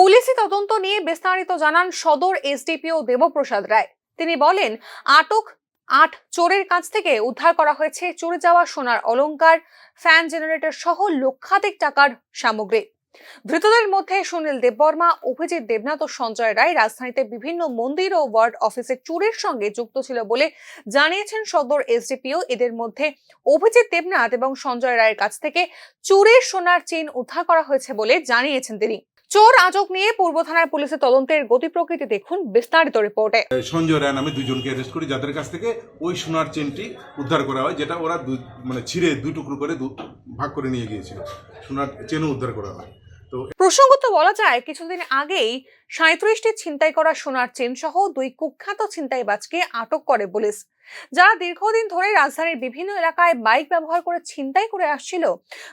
পুলিশি তদন্ত নিয়ে বিস্তারিত জানান সদর এসডিপিও দেবপ্রসাদ রায়। তিনি বলেন, আটক আট চোরের কাছ থেকে উদ্ধার করা হয়েছে, চুরি যাওয়া সোনার অলঙ্কার ফ্যান জেনারেটর সহ লক্ষাধিক টাকার সামগ্রী। ধৃতদের মধ্যে সুনীল দেববর্মা, অভিজিৎ দেবনাথ ও সঞ্জয় রায় রাজধানীতে বিভিন্ন মন্দির ও ওয়ার্ড অফিসে চুরির সঙ্গে যুক্ত ছিল বলে জানিয়েছেন সদর এসডিপিও। এদের মধ্যে অভিজিৎ দেবনাথ এবং সঞ্জয় রায়ের কাছ থেকে চুরির সোনার চেন উদ্ধার করা হয়েছে বলে জানিয়েছেন তিনি। চোর আজক নিয়ে পূর্ব থানার পুলিশের তদন্তের গতি প্রকৃতি দেখুন বিস্তারিত রিপোর্টে। সঞ্জয় রায় নামে দুজনকে অ্যারেস্ট করি, যাদের কাছ থেকে ওই সোনার চেনটি উদ্ধার করা হয়, যেটা ওরা মানে ছিঁড়ে দুই টুকরো করে ভাগ করে নিয়ে গিয়েছিল। সোনার চেনও উদ্ধার করা হয়। প্রসঙ্গত বলা যায় কিছুদিন আগেই সাঁত্রিশটি ছিনতাই করা সোনার চেন সহ দুই কুখ্যাত ছিনতাইবাজকে আটক করে পুলিশ। যারা দীর্ঘদিন ধরে রাজধানীর বিভিন্ন এলাকায় বাইক ব্যবহার করে ছিনতাই করে আসছিল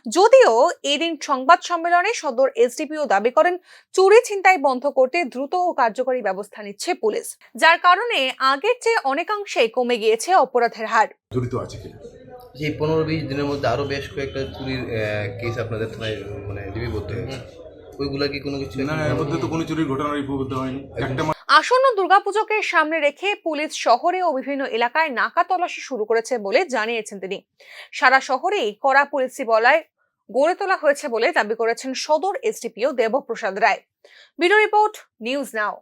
যদিও এদিন সংবাদ সম্মেলনে সদর এসডিপিও দাবি করেন চুরি ছিনতাই বন্ধ করতে দ্রুত ও কার্যকরী ব্যবস্থা নিচ্ছে পুলিশ। যার কারণে আগের চেয়ে অনেকাংশেই কমে গিয়েছে অপরাধের হার। জড়িত আছে কিনা? যে পনেরো বিশ দিনের মধ্যে আরও বেশ কয়েকটা চুরির কেস আপনাদের থানায় মানে লিপিবদ্ধ হয়েছে। ওইগুলা কি কোনো কিছু না এর মধ্যে তো কোনো চুরির ঘটনা রিপোর্ট হয়নি। একটা আসন্ন দুর্গাপুজোকে সামনে রেখে পুলিশ শহরে ও বিভিন্ন এলাকায় নাকা তল্লাশি শুরু করেছে বলে জানিয়েছেন তিনি। সারা শহরেই কড়া পুলিশি বলায় গড়ে তোলা হয়েছে বলে দাবি করেছেন সদর SDPO Debprasad Roy. Bureau report news now.